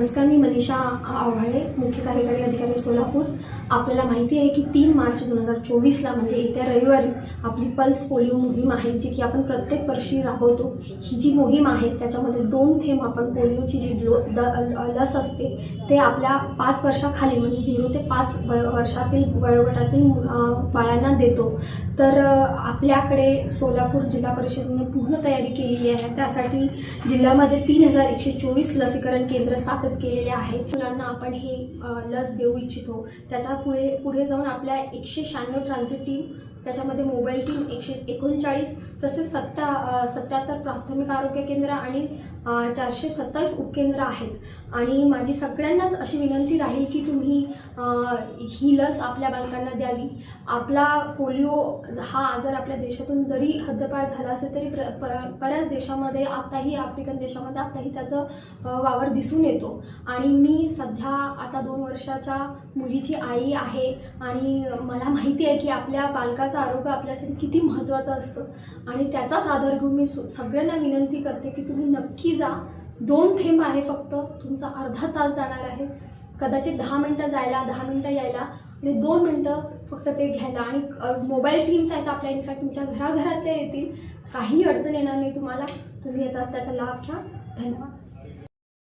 नमस्कार मी मनीषा आव्हाळे मुख्य कार्यकारी अधिकारी सोलापूर. आपल्याला माहिती आहे की तीन मार्च दोन हजार चोवीसला म्हणजे येत्या रविवारी आपली पल्स पोलिओ मोहीम आहे जी की आपण प्रत्येक वर्षी राबवतो. ही जी मोहीम आहे त्याच्यामध्ये दोन थेंब आपण पोलिओची जी लो द लस असते ते आपल्या पाच वर्षाखाली म्हणजे झिरो ते पाच वर्षातील वयोगटातील बाळांना देतो. तर आपल्याकडे सोलापूर जिल्हा परिषदेने पूर्ण तयारी केलेली आहे. त्यासाठी जिल्ह्यामध्ये तीन हजार एकशे चोवीस लसीकरण केंद्र स्थापित केलेले आहेत मुलांना आपण हे लस देऊ इच्छितो. त्याच्या पुढे पुढे जाऊन आपल्या एकशे शहाण्णव ट्रान्झिट टीम त्याच्यामध्ये मोबाईल टीम एकशे एकोणचाळीस तसेच सत्ता सत्याहत्तर प्राथमिक आरोग्य केंद्र आणि चारशे सत्तावीस उपकेंद्र आहेत. आणि माझी सगळ्यांनाच अशी विनंती राहील की तुम्ही ही लस आपल्या बालकांना द्यावी. आपला पोलिओ हा आजार आपल्या देशातून जरी हद्दपार झाला असेल तरी प्र बऱ्याच देशामध्ये आत्ताही आफ्रिकन देशामध्ये आत्ताही त्याचं वावर दिसून येतो. आणि मी सध्या आता दोन वर्षाच्या मुलीची आई आहे आणि मला माहिती आहे की आपल्या बालकाचं आरोग्य आपल्यासाठी किती महत्त्वाचं असतं. आणि त्याचाच आधार घेऊन मी सु- सगळ्यांना विनंती करते की तुम्ही नक्की जा. दोन थेंब आहे फक्त. तुमचा अर्धा तास जाणार आहे. कदाचित दहा मिनटं जायला दहा मिनटं यायला आणि दोन मिनटं फक्त ते घ्यायला. आणि मोबाईल टीम्स आहेत आपल्या. इनफॅक्ट तुमच्या घराघरातल्या येतील. काही अडचण येणार नाही तुम्हाला. तुम्ही येतात त्याचा लाभ घ्या. धन्यवाद.